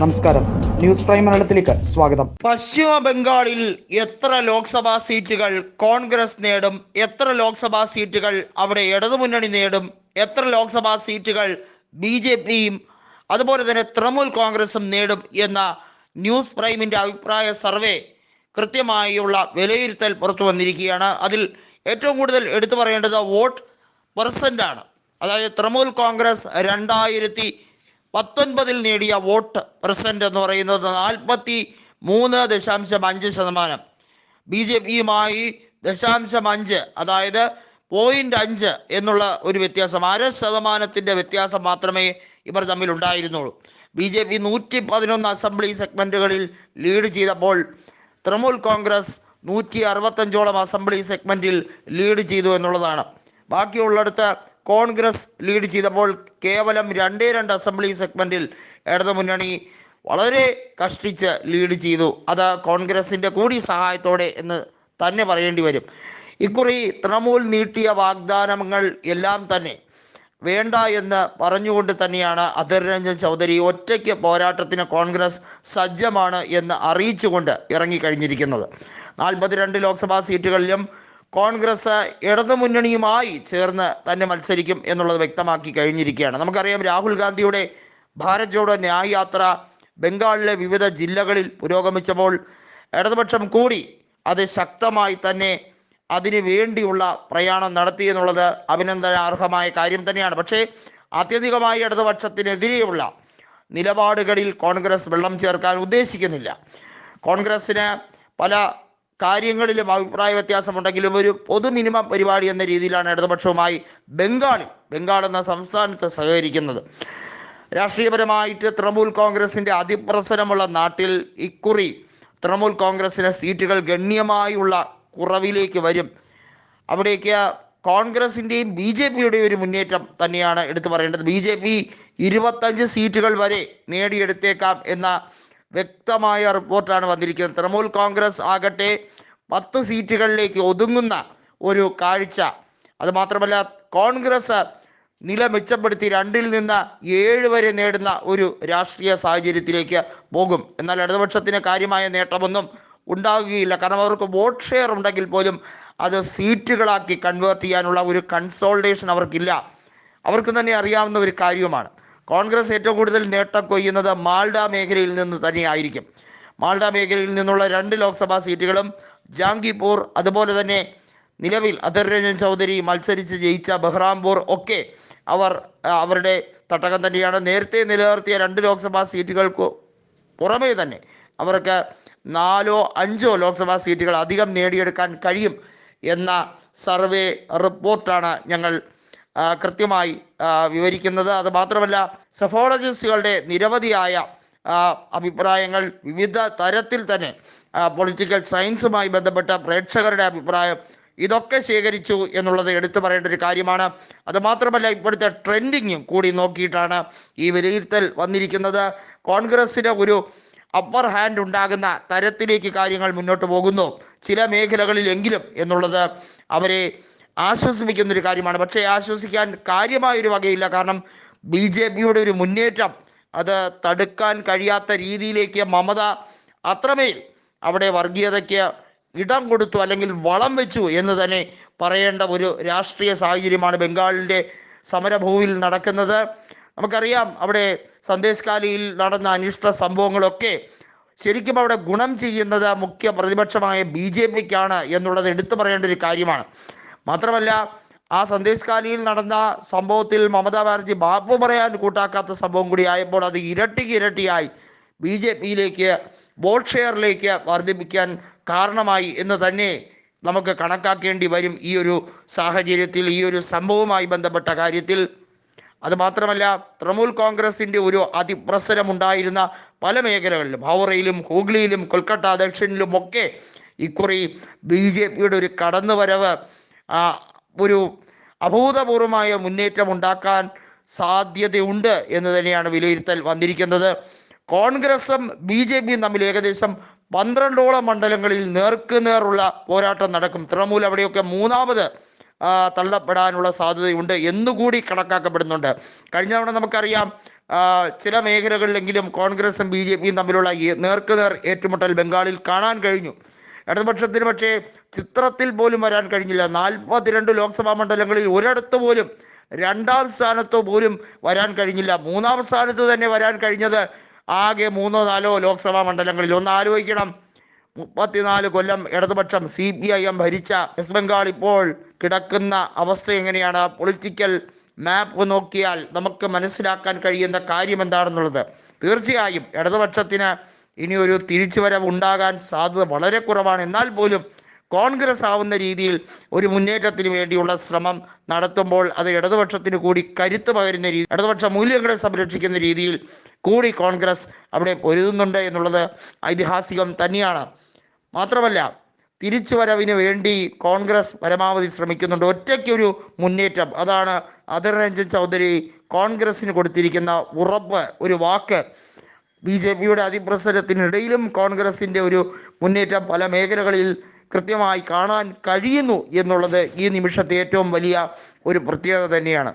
നമസ്കാരം. News prime മലയാളത്തിലേക്ക് സ്വാഗതം. പശ്ചിമ ബംഗാളിൽ എത്ര ലോക്സഭാ സീറ്റുകൾ കോൺഗ്രസ് നേടും? എത്ര ലോക്സഭാ സീറ്റുകൾ അവിടെ ഇടതുമുന്നണി നേടും? എത്ര ലോക്സഭാ സീറ്റുകൾ ബി ജെ പിയും അതുപോലെ തന്നെ തൃണമൂൽ കോൺഗ്രസും നേടും എന്ന ന്യൂസ് പ്രൈമിന്റെ അഭിപ്രായ സർവേ കൃത്യമായുള്ള വിലയിരുത്തൽ പുറത്തു വന്നിരിക്കുകയാണ്. അതിൽ ഏറ്റവും കൂടുതൽ എടുത്തു പറയേണ്ടത് വോട്ട് പെർസെന്റ് ആണ് അതായത് തൃണമൂൽ കോൺഗ്രസ് രണ്ടായിരത്തി പത്തൊൻപതിൽ നേടിയ വോട്ട് പെർസെന്റ് എന്ന് പറയുന്നത് നാൽപ്പത്തി മൂന്ന് ദശാംശം അഞ്ച് ശതമാനം. ബി ജെ പിയുമായി ദശാംശം അഞ്ച് അതായത് പോയിന്റ് അഞ്ച് എന്നുള്ള ഒരു വ്യത്യാസം. അര ശതമാനത്തിന്റെ വ്യത്യാസം മാത്രമേ ഇവർ തമ്മിൽ ഉണ്ടായിരുന്നുള്ളൂ. ബി ജെ പി നൂറ്റി പതിനൊന്ന് അസംബ്ലി സെഗ്മെന്റുകളിൽ ലീഡ് ചെയ്തപ്പോൾ തൃണമൂൽ കോൺഗ്രസ് നൂറ്റി അറുപത്തഞ്ചോളം അസംബ്ലി സെഗ്മെന്റിൽ ലീഡ് ചെയ്തു എന്നുള്ളതാണ്. ബാക്കിയുള്ളിടത്ത് കോൺഗ്രസ് ലീഡ് ചെയ്തപ്പോൾ കേവലം രണ്ടേ രണ്ട് അസംബ്ലി സെഗ്മെന്റിൽ ഇടതുമുന്നണി വളരെ കഷ്ടിച്ച് ലീഡ് ചെയ്തു. അത് കോൺഗ്രസിന്റെ കൂടി സഹായത്തോടെ എന്ന് തന്നെ പറയേണ്ടി വരും. ഇക്കുറി തൃണമൂൽ നീട്ടിയ വാഗ്ദാനങ്ങൾ എല്ലാം തന്നെ വേണ്ട എന്ന് പറഞ്ഞുകൊണ്ട് തന്നെയാണ് അധിർ രഞ്ജൻ ചൗധരി ഒറ്റയ്ക്ക് പോരാട്ടത്തിന് കോൺഗ്രസ് സജ്ജമാണ് എന്ന് അറിയിച്ചുകൊണ്ട് ഇറങ്ങിക്കഴിഞ്ഞിരിക്കുന്നത്. നാൽപ്പത്തിരണ്ട് ലോക്സഭാ സീറ്റുകളിലും കോൺഗ്രസ് ഇടതുമുന്നണിയുമായി ചേർന്ന് തന്നെ മത്സരിക്കും എന്നുള്ളത് വ്യക്തമാക്കി കഴിഞ്ഞിരിക്കുകയാണ്. നമുക്കറിയാം രാഹുൽ ഗാന്ധിയുടെ ഭാരത് ജോഡോ ന്യായ യാത്ര ബംഗാളിലെ വിവിധ ജില്ലകളിൽ പുരോഗമിച്ചപ്പോൾ ഇടതുപക്ഷം കൂടി അത് ശക്തമായി തന്നെ അതിനു വേണ്ടിയുള്ള പ്രയാണം നടത്തി എന്നുള്ളത് അഭിനന്ദനാർഹമായ കാര്യം തന്നെയാണ്. പക്ഷേ ആത്യന്തികമായി ഇടതുപക്ഷത്തിനെതിരെയുള്ള നിലപാടുകളിൽ കോൺഗ്രസ് വെള്ളം ചേർക്കാൻ ഉദ്ദേശിക്കുന്നില്ല. കോൺഗ്രസ്സിന് പല കാര്യങ്ങളിലും അഭിപ്രായ വ്യത്യാസമുണ്ടെങ്കിലും ഒരു പൊതു മിനിമം പരിപാടി എന്ന രീതിയിലാണ് ഇടതുപക്ഷവുമായി ബംഗാളിൽ ബംഗാൾ എന്ന സംസ്ഥാനത്ത് സഹകരിക്കുന്നത്. രാഷ്ട്രീയപരമായിട്ട് തൃണമൂൽ കോൺഗ്രസിന്റെ അതിപ്രസരമുള്ള നാട്ടിൽ ഇക്കുറി തൃണമൂൽ കോൺഗ്രസിന് സീറ്റുകൾ ഗണ്യമായുള്ള കുറവിലേക്ക് വരും. അവിടേക്ക് കോൺഗ്രസിന്റെയും ബി ജെ പിയുടെയും ഒരു മുന്നേറ്റം തന്നെയാണ് എടുത്തു പറയേണ്ടത്. ബി ജെ പി ഇരുപത്തഞ്ച് സീറ്റുകൾ വരെ നേടിയെടുത്തേക്കാം എന്ന വ്യക്തമായ റിപ്പോർട്ടാണ് വന്നിരിക്കുന്നത്. തൃണമൂൽ കോൺഗ്രസ് ആകട്ടെ പത്ത് സീറ്റുകളിലേക്ക് ഒതുങ്ങുന്ന ഒരു കാഴ്ച. അതുമാത്രമല്ല കോൺഗ്രസ് നില മെച്ചപ്പെടുത്തി രണ്ടിൽ നിന്ന് ഏഴ് വരെ നേടുന്ന ഒരു രാഷ്ട്രീയ സാഹചര്യത്തിലേക്ക് പോകും. എന്നാൽ ഇടതുപക്ഷത്തിന് കാര്യമായ നേട്ടമൊന്നും ഉണ്ടാകുകയില്ല കാരണം അവർക്ക് വോട്ട് ഷെയർ ഉണ്ടെങ്കിൽ പോലും അത് സീറ്റുകളാക്കി കൺവേർട്ട് ചെയ്യാനുള്ള ഒരു കൺസോൾട്ടേഷൻ അവർക്കില്ല. അവർക്ക് തന്നെ അറിയാവുന്ന ഒരു കാര്യവുമാണ്. കോൺഗ്രസ് ഏറ്റവും കൂടുതൽ നേട്ടം കൊയ്യുന്നത് മാൾഡ മേഖലയിൽ നിന്ന് തന്നെയായിരിക്കും. മാൾഡ മേഖലയിൽ നിന്നുള്ള രണ്ട് ലോക്സഭാ സീറ്റുകളും ജാംഗിപൂർ അതുപോലെ തന്നെ നിലവിൽ അധർ രഞ്ജൻ ചൗധരി മത്സരിച്ച് ജയിച്ച ബഹ്റാംപൂർ ഒക്കെ അവർ അവരുടെ തട്ടകം തന്നെയാണ്. നേരത്തെ നിലനിർത്തിയ രണ്ട് ലോക്സഭാ സീറ്റുകൾക്ക് പുറമേ തന്നെ അവർക്ക് നാലോ അഞ്ചോ ലോക്സഭാ സീറ്റുകൾ അധികം നേടിയെടുക്കാൻ കഴിയും എന്ന സർവേ റിപ്പോർട്ടാണ് ഞങ്ങൾ കൃത്യമായി വിവരിക്കുന്നത്. അത് മാത്രമല്ല സഫോളജിസ്റ്റുകളുടെ നിരവധിയായ അഭിപ്രായങ്ങൾ വിവിധ തരത്തിൽ തന്നെ പൊളിറ്റിക്കൽ സയൻസുമായി ബന്ധപ്പെട്ട പ്രേക്ഷകരുടെ അഭിപ്രായം ഇതൊക്കെ ശേഖരിച്ചു എന്നുള്ളത് എടുത്തു പറയേണ്ട ഒരു കാര്യമാണ്. അതുമാത്രമല്ല ഇപ്പോഴത്തെ ട്രെൻഡിങ്ങും കൂടി നോക്കിയിട്ടാണ് ഈ വിലയിരുത്തൽ വന്നിരിക്കുന്നത്. കോൺഗ്രസ്സിന് ഒരു അപ്പർ ഹാൻഡ് ഉണ്ടാകുന്ന തരത്തിലേക്ക് കാര്യങ്ങൾ മുന്നോട്ട് പോകുന്നു. ചില മേഖലകളിലെങ്കിലും എന്നുള്ളത് അവരെ ആശ്വസിപ്പിക്കുന്ന ഒരു കാര്യമാണ്. പക്ഷേ ആശ്വസിക്കാൻ കാര്യമായൊരു വകയില്ല. കാരണം ബി ജെ പിയുടെ ഒരു മുന്നേറ്റം അത് തടുക്കാൻ കഴിയാത്ത രീതിയിലേക്ക് മമത അത്രമേൽ അവിടെ വർഗീയതയ്ക്ക് ഇടം കൊടുത്തു അല്ലെങ്കിൽ വളം വെച്ചു എന്ന് തന്നെ പറയേണ്ട ഒരു രാഷ്ട്രീയ സാഹചര്യമാണ് ബംഗാളിന്റെ സമരഭൂമിയിൽ നടക്കുന്നത്. നമുക്കറിയാം അവിടെ സന്ദേശ് കാലിയിൽ നടന്ന അനിഷ്ട സംഭവങ്ങളൊക്കെ ശരിക്കും അവിടെ ഗുണം ചെയ്യുന്നത് മുഖ്യ പ്രതിപക്ഷമായ ബി ജെ പിക്കാണ് എന്നുള്ളത് എടുത്തു പറയേണ്ട ഒരു കാര്യമാണ്. മാത്രമല്ല ആ സന്ദേശ് കാലിയിൽ നടന്ന സംഭവത്തിൽ മമതാ ബാനർജി മാപ്പ് പറയാൻ കൂട്ടാക്കാത്ത സംഭവം കൂടി ആയപ്പോൾ അത് ഇരട്ടിക്ക് ഇരട്ടിയായി. ബി ജെ പിയിലേക്ക് വോട്ട് ഷെയറിലേക്ക് വർദ്ധിപ്പിക്കാൻ കാരണമായി എന്ന് തന്നെ നമുക്ക് കണക്കാക്കേണ്ടി വരും ഈ ഒരു സാഹചര്യത്തിൽ ഈ ഒരു സംഭവവുമായി ബന്ധപ്പെട്ട കാര്യത്തിൽ. അതുമാത്രമല്ല തൃണമൂൽ കോൺഗ്രസിന്റെ ഒരു അതിപ്രസരമുണ്ടായിരുന്ന പല മേഖലകളിലും ഹൗറയിലും ഹൂഗ്ലിയിലും കൊൽക്കത്ത ദക്ഷിണിലും ഒക്കെ ഇക്കുറി ബി ജെ പിയുടെ ഒരു കടന്നുവരവ് ഒരു അഭൂതപൂർവമായ മുന്നേറ്റം ഉണ്ടാക്കാൻ സാധ്യതയുണ്ട് എന്ന് തന്നെയാണ് വിലയിരുത്തൽ വന്നിരിക്കുന്നത്. കോൺഗ്രസും ബി ജെ പിയും തമ്മിൽ ഏകദേശം പന്ത്രണ്ടോളം മണ്ഡലങ്ങളിൽ നേർക്കുനേറുള്ള പോരാട്ടം നടക്കും. തൃണമൂൽ അവിടെയൊക്കെ മൂന്നാമത് തള്ളപ്പെടാനുള്ള സാധ്യതയുണ്ട് എന്നുകൂടി കണക്കാക്കപ്പെടുന്നുണ്ട്. കഴിഞ്ഞ തവണ നമുക്കറിയാം ചില മേഖലകളിലെങ്കിലും കോൺഗ്രസും ബി ജെ പിയും തമ്മിലുള്ള നേർക്കുനേർ ഏറ്റുമുട്ടൽ ബംഗാളിൽ കാണാൻ കഴിഞ്ഞു. ഇടതുപക്ഷത്തിന് പക്ഷേ ചിത്രത്തിൽ പോലും വരാൻ കഴിഞ്ഞില്ല. നാൽപ്പത്തിരണ്ട് ലോക്സഭാ മണ്ഡലങ്ങളിൽ ഒരിടത്ത് പോലും രണ്ടാം സ്ഥാനത്തോ പോലും വരാൻ കഴിഞ്ഞില്ല. മൂന്നാം സ്ഥാനത്ത് തന്നെ വരാൻ കഴിഞ്ഞത് ആകെ മൂന്നോ നാലോ ലോക്സഭാ മണ്ഡലങ്ങളിൽ. ഒന്ന് ആലോചിക്കണം. മുപ്പത്തിനാല് കൊല്ലം ഇടതുപക്ഷം സി പി ഐ എം ഭരിച്ച വെസ്റ്റ് ബംഗാൾ ഇപ്പോൾ കിടക്കുന്ന അവസ്ഥ എങ്ങനെയാണ്? പൊളിറ്റിക്കൽ മാപ്പ് നോക്കിയാൽ നമുക്ക് മനസ്സിലാക്കാൻ കഴിയുന്ന കാര്യം എന്താണെന്നുള്ളത് തീർച്ചയായും ഇടതുപക്ഷത്തിന് ഇനി ഒരു തിരിച്ചുവരവ് ഉണ്ടാകാൻ സാധ്യത വളരെ കുറവാണ്. എന്നാൽ പോലും കോൺഗ്രസ് ആവുന്ന രീതിയിൽ ഒരു മുന്നേറ്റത്തിന് വേണ്ടിയുള്ള ശ്രമം നടത്തുമ്പോൾ അത് ഇടതുപക്ഷത്തിന് കൂടി കരുത്ത് പകരുന്ന രീതി ഇടതുപക്ഷ മൂല്യങ്ങളെ സംരക്ഷിക്കുന്ന രീതിയിൽ കൂടി കോൺഗ്രസ് അവിടെ പൊരുതുന്നുണ്ട് എന്നുള്ളത് ഐതിഹാസികം തന്നെയാണ്. മാത്രമല്ല തിരിച്ചു തിരിച്ചുവരവിന് വേണ്ടി കോൺഗ്രസ് പരമാവധി ശ്രമിക്കുന്നുണ്ട്. ഒറ്റയ്ക്കൊരു മുന്നേറ്റം അതാണ് അധിർ രഞ്ജൻ ചൗധരി കോൺഗ്രസിന് കൊടുത്തിരിക്കുന്ന ഉറപ്പ് ഒരു വാക്ക് ബി ജെ പിയുടെ അതിപ്രസരത്തിനിടയിലും കോൺഗ്രസിന്റെ ഒരു മുന്നേറ്റം പല മേഖലകളിൽ കൃത്യമായി കാണാൻ കഴിയുന്നു എന്നുള്ളത് ഈ നിമിഷത്തെ ഏറ്റവും വലിയ ഒരു പ്രത്യേകത തന്നെയാണ്.